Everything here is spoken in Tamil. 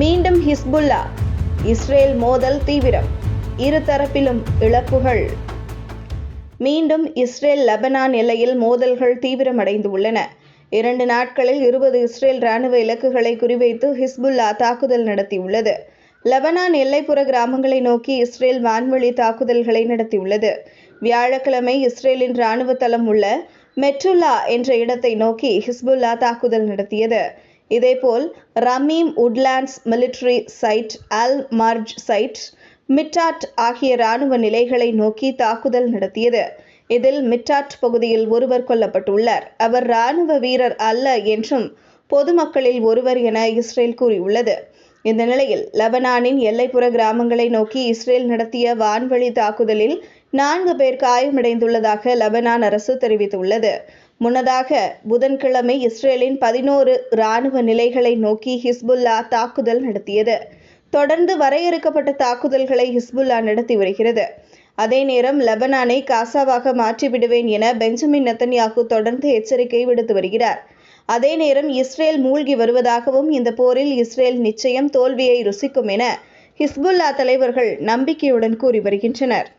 மீண்டும் ஹிஸ்புல்லா இஸ்ரேல் மோதல் தீவிரம் இருதரப்பிலும் இழப்புகள். மீண்டும் இஸ்ரேல் லெபனான் எல்லையில் மோதல்கள் தீவிரமடைந்துள்ளன. இரண்டு நாட்களில் இருபது இஸ்ரேல் ராணுவ இலக்குகளை குறிவைத்து ஹிஸ்புல்லா தாக்குதல் நடத்தியுள்ளது. லெபனான் எல்லைப்புற கிராமங்களை நோக்கி இஸ்ரேல் வான்வழி தாக்குதல்களை நடத்தியுள்ளது. வியாழக்கிழமை இஸ்ரேலின் ராணுவ தளம் உள்ள மெட்ருல்லா என்ற இடத்தை நோக்கி ஹிஸ்புல்லா தாக்குதல் நடத்தியது. இதேபோல் Ramim Woodlands military site Al Marj site மிட்டாட் ஆகிய ராணுவ நிலைகளை நோக்கி தாக்குதல் நடத்தியது. இதில் மிட்டாட் பகுதியில் ஒருவர் கொல்லப்பட்டுள்ளார். அவர் ராணுவ வீரர் அல்ல என்றும் பொதுமக்களில் ஒருவர் என இஸ்ரேல் கூறியுள்ளது. இந்த நிலையில் லெபனானின் எல்லைப்புற கிராமங்களை நோக்கி இஸ்ரேல் நடத்திய வான்வழி தாக்குதலில் நான்கு பேர் காயமடைந்துள்ளதாக லெபனான் அரசு தெரிவித்துள்ளது. முன்னதாக புதன்கிழமை இஸ்ரேலின் பதினோரு இராணுவ நிலைகளை நோக்கி ஹிஸ்புல்லா தாக்குதல் நடத்தியது. தொடர்ந்து வரையறுக்கப்பட்ட தாக்குதல்களை ஹிஸ்புல்லா நடத்தி வருகிறது. அதே நேரம் லெபனானை காசாவாக மாற்றிவிடுவேன் என பெஞ்சமின் நெத்தன்யாகு தொடர்ந்து எச்சரிக்கை விடுத்து வருகிறார். அதே நேரம் இஸ்ரேல் மூழ்கி வருவதாகவும் இந்த போரில் இஸ்ரேல் நிச்சயம் தோல்வியை ருசிக்கும் என ஹிஸ்புல்லா தலைவர்கள் நம்பிக்கையுடன் கூறி வருகின்றனர்.